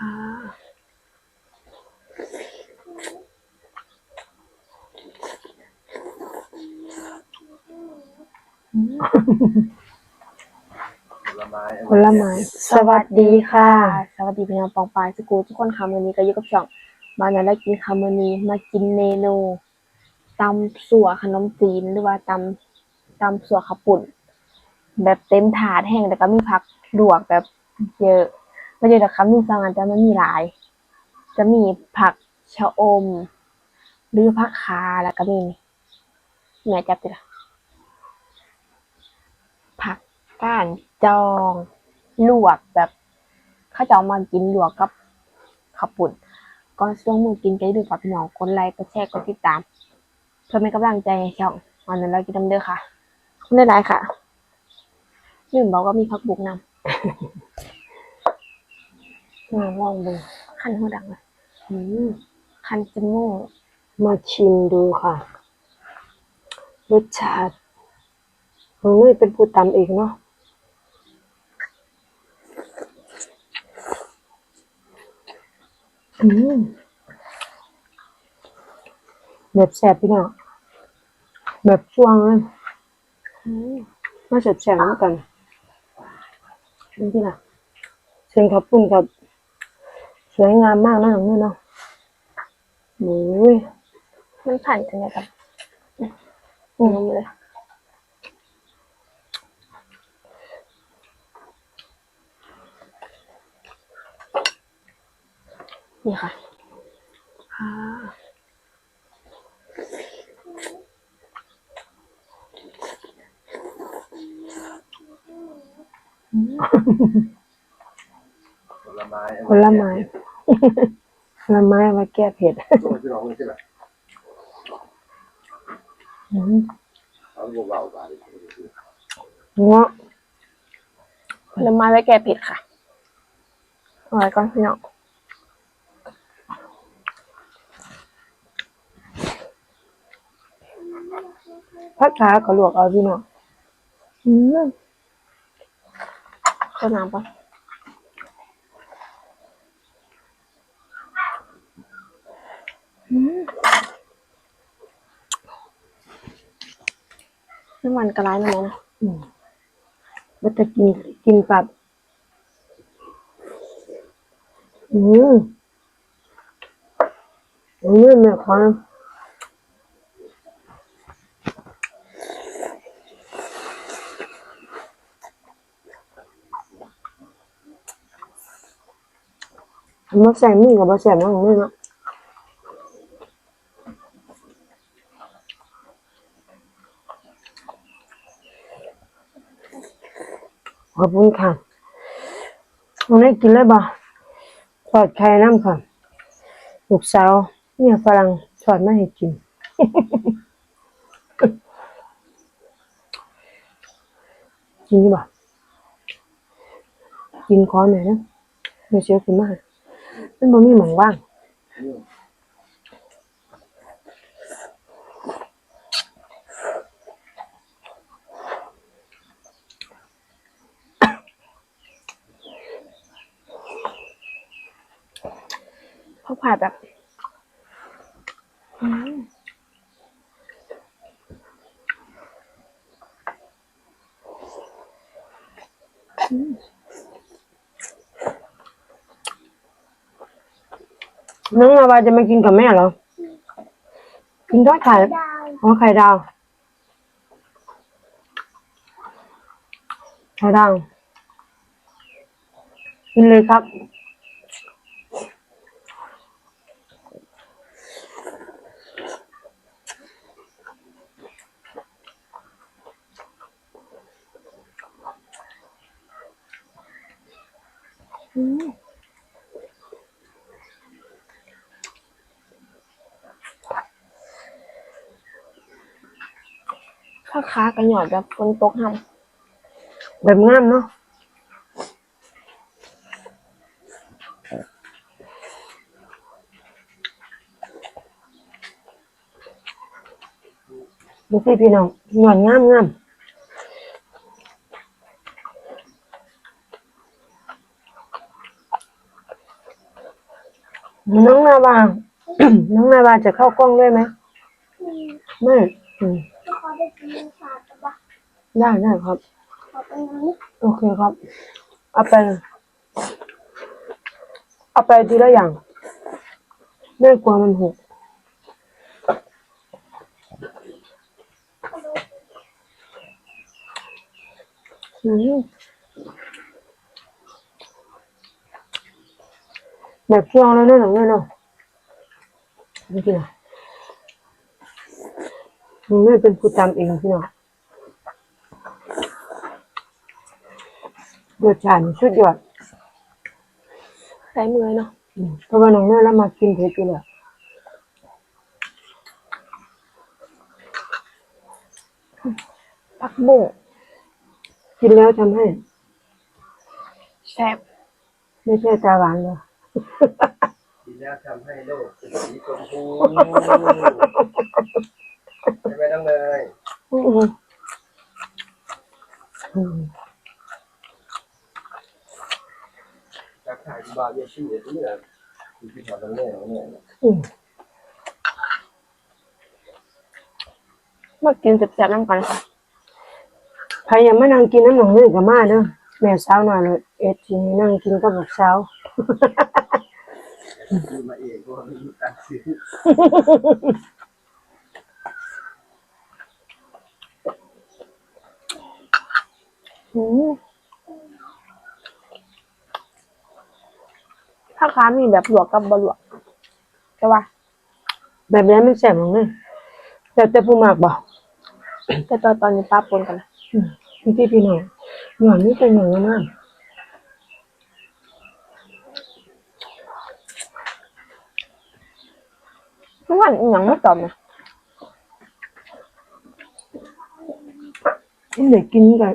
ค่ะผลไม้ผลไม้สวัสดีค่ะ สวัสดีพี่น้องปองปายสกูทุกคนค่ะวันนี้ก็อยู่กับช่องบ้านนั้นได้กินคำวันนี้มากินเมนูตำสัวขนมจีนหรือว่าตำตำสัวขาวปุ่น แบบเต็มถาดแห้งแต่ก็มีผักลวกแบบเยอะไม่เยอะแต่คำมีสองอันแต่มันมีหลาย จะมีผักชะอม หรือผักคาแล้วก็มีแม่จับดิละผักก้านจองลวกแบบเข้าจะเอามากินลวกกับข้าวปุ่นก่อนช่วงมือกินก็อย่าลืมฝากพี่น้องกดไลค์กดแชร์กดติดตาม เพื่อเป็นกำลังใจให้ช่องวันนั้นเรากินน้ำเด้อค่ะคุณหลายๆค่ะลืมบอกว่ามีผักบุกนำ มาลองดูคันหัวดังเลยอืมคันจมูกมาชิมดูค่ะ รสชาติของนุ้ยเป็นผู้ตำเองเนาะอืมแบบแสบพี่น้องแบบช่วงเลยอืมมาแสบแสบๆเหมือนกันนี่ที่น่ะเชิงขับปุ้นกับส วยงามมากนะน้องนุ้ยเนาะโอ้ยมันผ่านจังไงกับอืมเลยนี่ค่ะค่ะผลไม้ผลไม้ ผลไม้เอาไว้แก้เผ็ดตัวที่เราไม่ใช่ไหมอืมเอาพวกเราไปเงาะผลไม้ไว้แก้เผ็ดค่ะเอาไว้ก่อนพี่น้องผักขาก็ลวกเอาพี่น้องอืมเข้าน้ำปะอืม น้ำมันกระไรมาแล้วนะมแล้วจะกินกินปับอืมอืมเนี่ยขอมาใส่มีกับมาใส่น้องนี่เนาะ ขอบคุณค่ะวันนี้กินเลยบ่ทอดไข่น้ำค่ะ ลูกสาวเนี่ยฝรั่งทอดมาให้กิน กินดีบ่กินคอหน่อยนะไม่เชื่อกินมากมันบ่มีหมองว่าง ข้าวผัดแบบอืมน้องนาวาจะมากินกับแม่เหรอ กินทอดไข่อ๋อไข่ดาวไข่ดาวกินเลยครับ ข้าวค้ากันหยอดแบบฝนตกห้แบบงามเนาะดูสิพี่น้องหนวดงามงามน้องนาวา น้องนาวาจะเข้ากล้องด้วยไหม ไม่อืมขอ ได้กินชาตะบะได้ได้ครับขอเป็นนี้โอเคครับเอาไปเอาไปทีละอย่างแม่กลัวมันหกอืมแบบเคี่ยวแล้วเนี่ยหนังเนี่ยเนาะนี่พี่น้อง มึงไม่เป็นผู้จำเองพี่น้องรสชาตินี่สุดยอดใส่มือเนาะอืมเพราะว่าน้องแม่แล้วมากินเผ็ดอยู่แล้วผักบุ้งกินแล้วทำให้ แซ่บไม่ใช่ตาหวานเลยกินแล้วทำให้โลกเป็นสีชมพู ใช่ไหมน้องเนยอืมอืมจากถ่ายบ้านเนี่ยชื่อเนี่ยเนี่ยคือพี่ถอดน้องเนยน้องเนยอืมมากินแซ่บๆน้ำกันค่ะใครยังไม่นั่งกินน้ำหนองนี่กับมาเด้อแม่สาวหน่อยเลยเอ็ดทีนี้นั่งกินกับลูกสาวซื้อมาเองเพราะว่าไม่มีตังค์ซื้อ อืม ถ้าค้ามีแบบหลวกกับบะหลวกใช่ปะแบบนี้มันแสบหนองนี่แต่แต่ผู้มากบอกแต่ตอนตอนนี้ป้าปนกันนะพี่พี่พี่น้องหย่อนนี่เป็นอย่างนั้นนะเมื่อวานอีหยังไม่ตอบนะที่เด็กกินกัน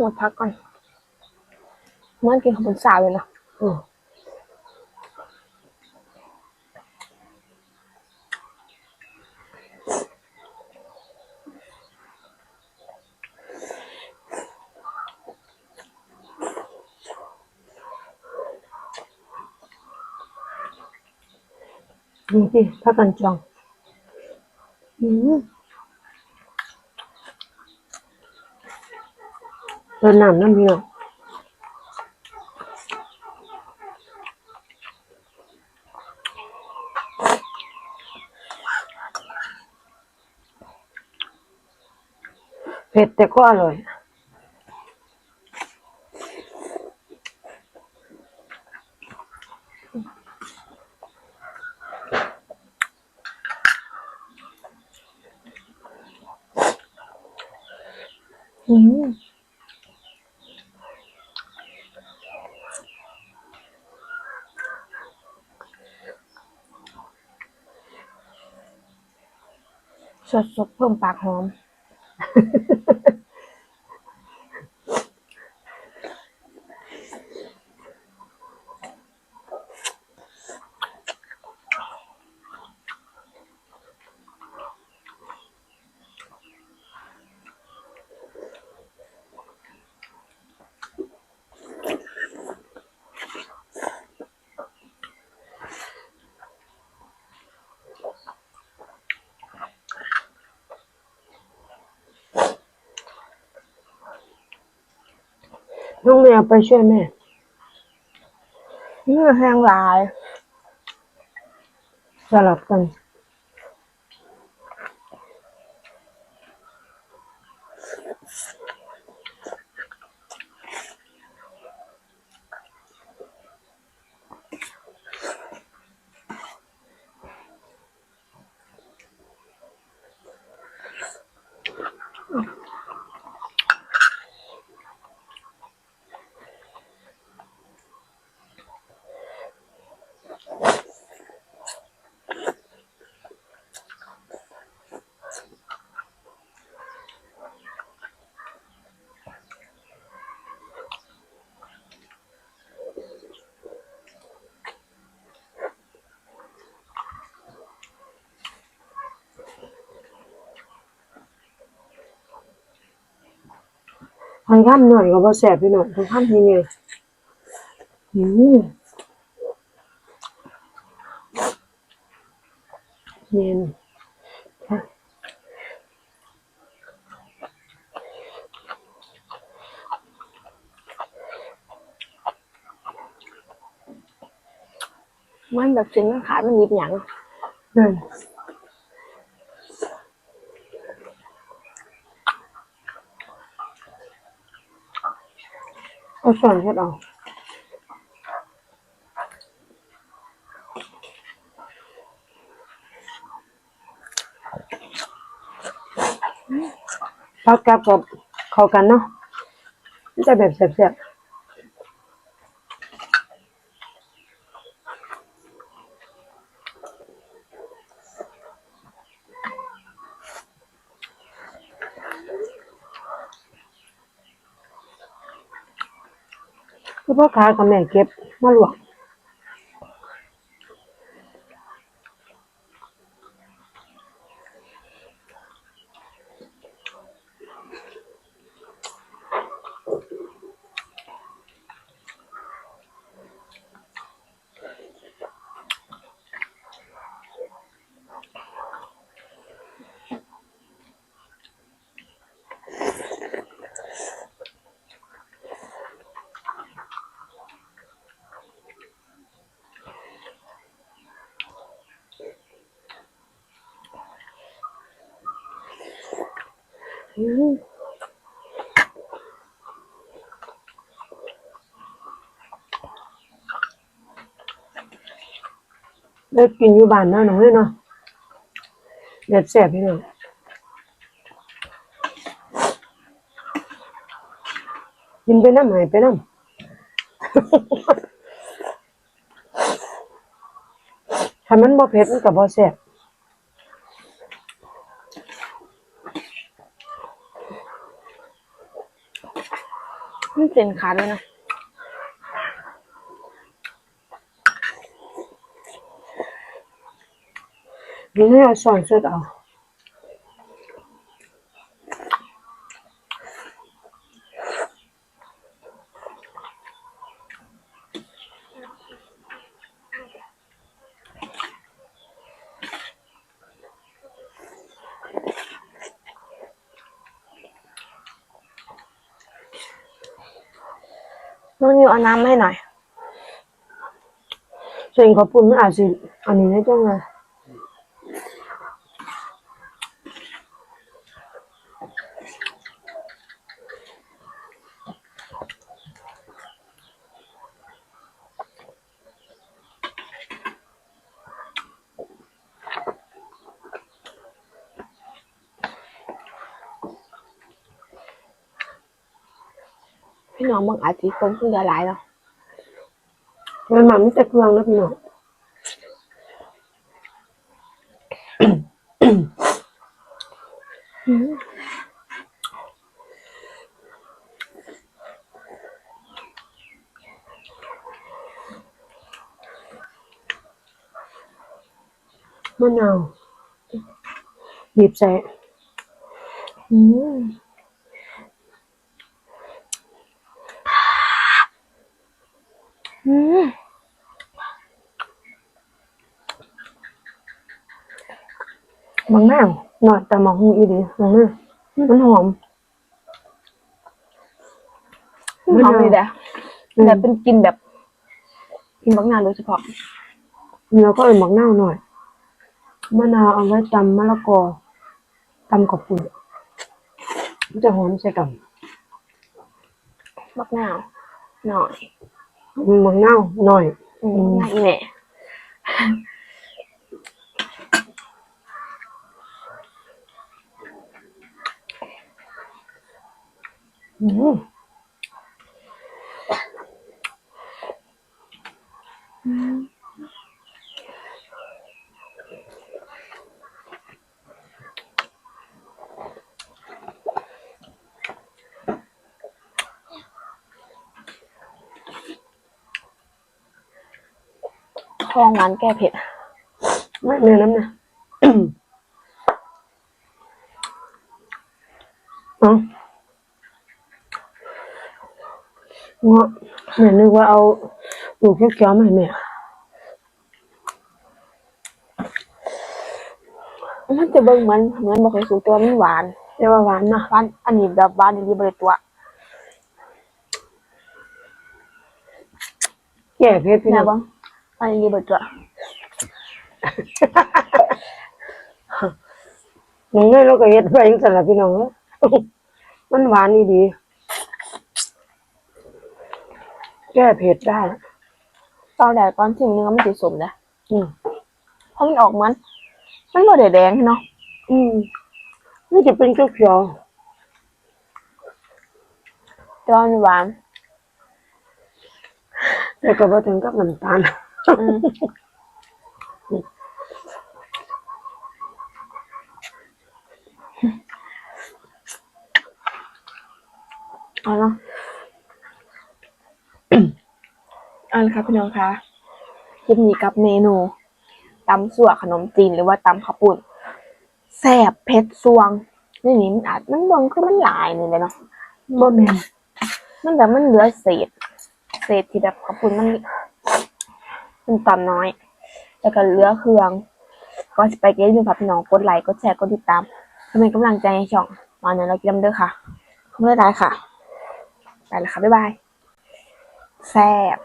ยากหัวพักก่อนเมื่อกินขาวบนสาวเลยนะอืมนี่สิถ้ากันจอง อืม เติมน้ำน้ำเพี่น้องเผ็ดแต่ก็อร่อยอืม สดสดๆเพิ่มปากหอม น้องแมวไปช่วยแม่นี่แห้งหลาย สลับกัน พันข้ามหน่อยก็บ่แสบพี่น้องพันข้ามยังไงอืมเย็นค่ะมันแบบเส้นมันขาดมันหยิบหยังนั่น เอาส่วนเช็ดเอาพักกับกับเข้ากันเนาะมันจะแบบแซ่บๆ พ่อค้ากับแม่เก็บมาลวก ได้กินอยู่บ้านเนาะหนูเนาะแบบแซ่บพี่น้องกินไปน้ำหายไปน้ำถ้ามันบ่เผ็ดมันก็บ่แซ่บ มันเส้นขาดเลยนะนี่ให้เอาช้อนสดเอา น้ำให้หน่อยส่วนขอบคุณมันอาจสิอันนี้ได้จังเลย องบางอาทิตย์คนขึ้นเดือหลายแล้วมันมันมีแต่เครื่องแล้วพี่น้องมะนาวบีบใส่อืม อืม บา งหน่อยแต่หมองหูอีดีบางหน้ามันหอมหอมเลยเด้อแบบเป็นกลินแบบกลินบักนาโดยเฉพาะแล้วก็เอาหมักนาวหน่อยมะนาวเอาไว้ตำมะละกอตำกับปุ่นมันจะหอมใส่กันบักนาวหน่อยหมักนาวหน่อยอืม น่าอีแหน่ คลองหวานแก้เผ็ดไม่เนื้อน้ำนะ เอ๋อ เงาะ แม่นึกว่าเอาลูกเขียวๆมาให้แม่มันจะเบิ่งเหมือนเหมือนบ่เคยสูตัวามันหวานแต่ว่าหวานนะหวานอันนี้แบบหวานดีบ่ได้ตัวแก่เพชรพี่แม่น้องเบิ่งอันนี้บ่ได้ตัวน้องเนยเราก็เฮ็ดไปจังซั่นล่ะพี่น้องเอ้ยมันหวานอีดี แก้เผ็ดได้ ตอนแรกตอนชิมนึงมันสิสมนะอืมเพราะมันออกมัน มันบ่ได้แดงเนาะอืมนี่จะเป็นเขียวแต่ว่ามันหวานๆแต่ก็บ่ถึงกับน้ำตาลอืมเอาเนาะ เอาละครับพี่น้องคะคลิปนี้กับเมนูตำสั่วขนมจีนหรือว่าตำข้าวปุ้นแซ่บเผ็ดซวง นี่นี่มันอาจมันบิ่งคือมันหลายนี่เลยเนาะบ่แม่นมันแบบมันเหลือเศษ เศษที่แบบข้าวปุ้นมันมันตอนน้อย แล้วก็เหลือเครื่อง ก็จะไปเก็บอยู่กับพี่น้องกดไลค์กดแชร์กดติดตามเพื่อเป็นกำลังใจให้ช่องมาเนี่ยเรากินเด้อค่ะขอบคุณหลายค่ะไปแล้วค่ะบ๊ายบายแซ่บ